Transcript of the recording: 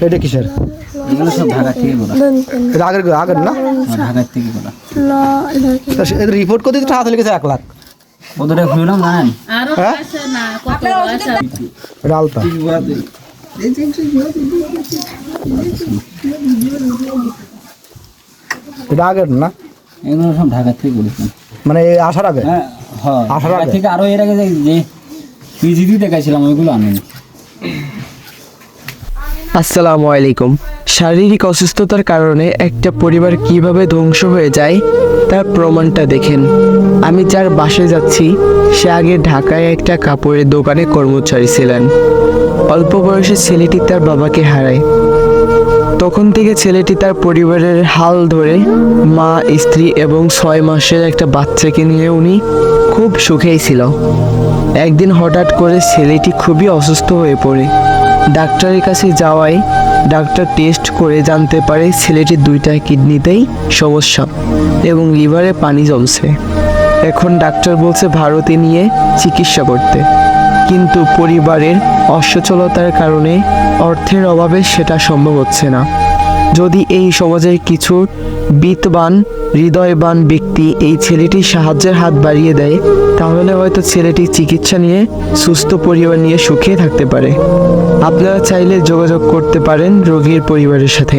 এটা কিসের? এগুলো সব ঢাকা থেকে বলা। এটা আগের আগের না? ঢাকার থেকে বলা। সে- এদের রিপোর্ট করতে তো টাকা লেগেছে? এক লাখ। খুললাম হ্যাঁ? না কত এটা আগের না? এগুলো সব ঢাকা থেকে বলেছেন। মানে আসার আগে? হ্যাঁ হ্যাঁ। আসার আগে? থেকে আরও এর আগে যে- পিজিটি দেখাইছিলাম ওইগুলো আনেন। আসসালামু আলাইকুম। শারীরিক অসুস্থতার কারণে একটা পরিবার কীভাবে ধ্বংস হয়ে যায় তার প্রমাণটা দেখেন। আমি যার বাসে যাচ্ছি, সে আগে ঢাকায় একটা কাপড়ের দোকানে কর্মচারী ছিলেন। অল্প বয়সে ছেলেটি তার বাবাকে হারায়। তখন থেকে ছেলেটি তার পরিবারের হাল ধরে মা, স্ত্রী এবং ছয় মাসের একটা বাচ্চাকে নিয়ে উনি খুব সুখেই ছিল। একদিন হঠাৎ করে ছেলেটি খুবই অসুস্থ হয়ে পড়ে। ডাক্তারের কাছে যাওয়ায় ডাক্তার টেস্ট করে জানতে পারে ছেলেটির দুইটা কিডনিতেই সমস্যা এবং লিভারে পানি জমছে। এখন ডাক্তার বলছে ভারতে নিয়ে চিকিৎসা করতে। কিন্তু পরিবারের অসচ্ছলতার কারণে অর্থের অভাবে সেটা সম্ভব হচ্ছে না। যদি এই সমাজের কিছু বিত্তবান হৃদয়বান ব্যক্তি এই ছেলেটির সাহায্যের হাত বাড়িয়ে দেয়, তাহলে হয়তো ছেলেটি চিকিৎসা নিয়ে, সুস্থ পরিবার নিয়ে সুখে থাকতে পারে। আপনারা চাইলে যোগাযোগ করতে পারেন রোগীর পরিবারের সাথে।